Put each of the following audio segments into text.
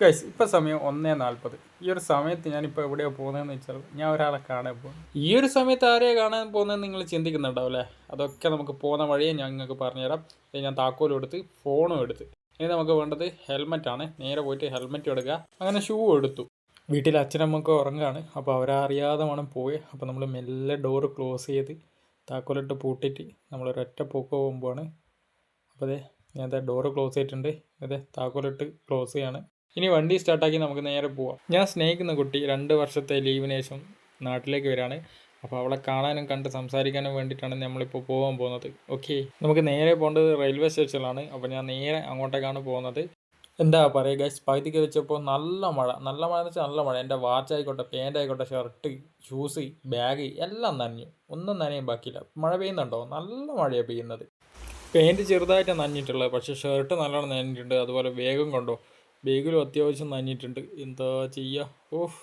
Guys ഇപ്പൊ സമയം ഒന്നേ നാൽപ്പത്. ഈ ഒരു സമയത്ത് ഞാനിപ്പോൾ എവിടെയാണ് പോകുന്നതെന്ന് വെച്ചാൽ ഞാൻ ഒരാളെ കാണാൻ പോകും ഈ ഒരു സമയത്ത് ആരെയാ കാണാൻ പോകുന്നതെന്ന് നിങ്ങൾ ചിന്തിക്കുന്നുണ്ടാവും അല്ലേ? അതൊക്കെ നമുക്ക് പോകുന്ന വഴിയെ ഞാൻ നിങ്ങൾക്ക് പറഞ്ഞുതരാം. ഞാൻ താക്കോലും എടുത്ത് ഫോണും എടുത്ത്. ഇനി നമുക്ക് വേണ്ടത് ഹെൽമെറ്റ് ആണ്. നേരെ പോയിട്ട് ഹെൽമെറ്റ് എടുക്കുക. അങ്ങനെ ഷൂ എടുത്തു. വീട്ടിൽ അച്ഛനമ്മക്ക് ഉറങ്ങാണ്. അപ്പോൾ അവരറിയാതെ വേണം പോയി. അപ്പോൾ നമ്മൾ മെല്ലെ ഡോർ ക്ലോസ് ചെയ്ത് താക്കോലിട്ട് നമ്മൾ നമ്മളൊരൊറ്റ പോക്ക് പോകുമ്പോഴാണ്. അപ്പോൾ അതെ ഞാൻ ഡോറ് ക്ലോസ് ചെയ്തിട്ടുണ്ട്. അതെ താക്കോലിട്ട് ക്ലോസ് ചെയ്യാണ്. ഇനി വണ്ടി സ്റ്റാർട്ടാക്കി നമുക്ക് നേരെ പോവാം. ഞാൻ സ്നേഹിക്കുന്ന കുട്ടി രണ്ട് വർഷത്തെ ലീവിന് ശേഷം നാട്ടിലേക്ക് വരികയാണ് അപ്പോൾ അവളെ കാണാനും കണ്ട് സംസാരിക്കാനും വേണ്ടിയിട്ടാണ് നമ്മളിപ്പോൾ പോകാൻ പോകുന്നത്. ഓക്കെ. നമുക്ക് നേരെ പോകേണ്ടത് റെയിൽവേ സ്റ്റേഷനിലാണ്. അപ്പോൾ ഞാൻ നേരെ അങ്ങോട്ടേക്കാണ് പോകുന്നത്. എന്താ പറയുക ഗൈസ് പകുതിക്ക് വെച്ചപ്പോൾ നല്ല മഴ. നല്ല മഴ എന്ന് വെച്ചാൽ നല്ല മഴ. എന്റെ വാച്ച് ആയിക്കോട്ടെ പാന്റ് ആയിക്കോട്ടെ ഷർട്ട് ഷൂസ് ബാഗ് എല്ലാം നനഞ്ഞു. ഒന്നും നനയും ബാക്കിയില്ല. മഴ പെയ്യുന്നുണ്ടോ? നല്ല മഴയാണ് പെയ്യുന്നത്. പാന്റ് ചെറുതായിട്ട് നനഞ്ഞിട്ടുള്ളത്. പക്ഷേ ഷർട്ട് നല്ലോണം നനഞ്ഞിട്ടുണ്ട്. അതുപോലെ വേഗം കൊണ്ടോ? ബാഗിലും അത്യാവശ്യം നനഞ്ഞിട്ടുണ്ട്. എന്താ ചെയ്യുക ഓഹ്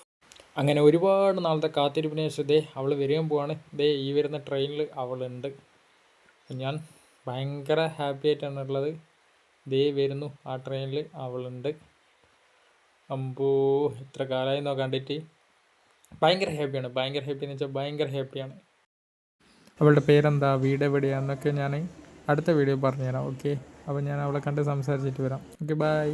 അങ്ങനെ ഒരുപാട് നാളത്തെ കാത്തിരിപ്പിന് ശേഷം ദേ അവൾ വരികയും പോവാണ്. ദേ ഈ വരുന്ന ട്രെയിനിൽ അവളുണ്ട്. ഞാൻ ഭയങ്കര ഹാപ്പി ആയിട്ടാണ് ഉള്ളത്. ദേ വരുന്നു. ആ ട്രെയിനിൽ അവളുണ്ട്. അമ്പോ എത്ര കാലമായി നോക്കാണ്ടിട്ട് കണ്ടിട്ട്. ഭയങ്കര ഹാപ്പിയാണ് ഭയങ്കര ഹാപ്പി എന്ന് വെച്ചാൽ ഭയങ്കര ഹാപ്പിയാണ് അവളുടെ പേരെന്താ? വീട് എവിടെയാന്നൊക്കെ ഞാൻ അടുത്ത വീഡിയോ പറഞ്ഞുതരാം. ഓക്കെ അപ്പോൾ ഞാൻ അവളെ കണ്ട് സംസാരിച്ചിട്ട് വരാം. Okay bye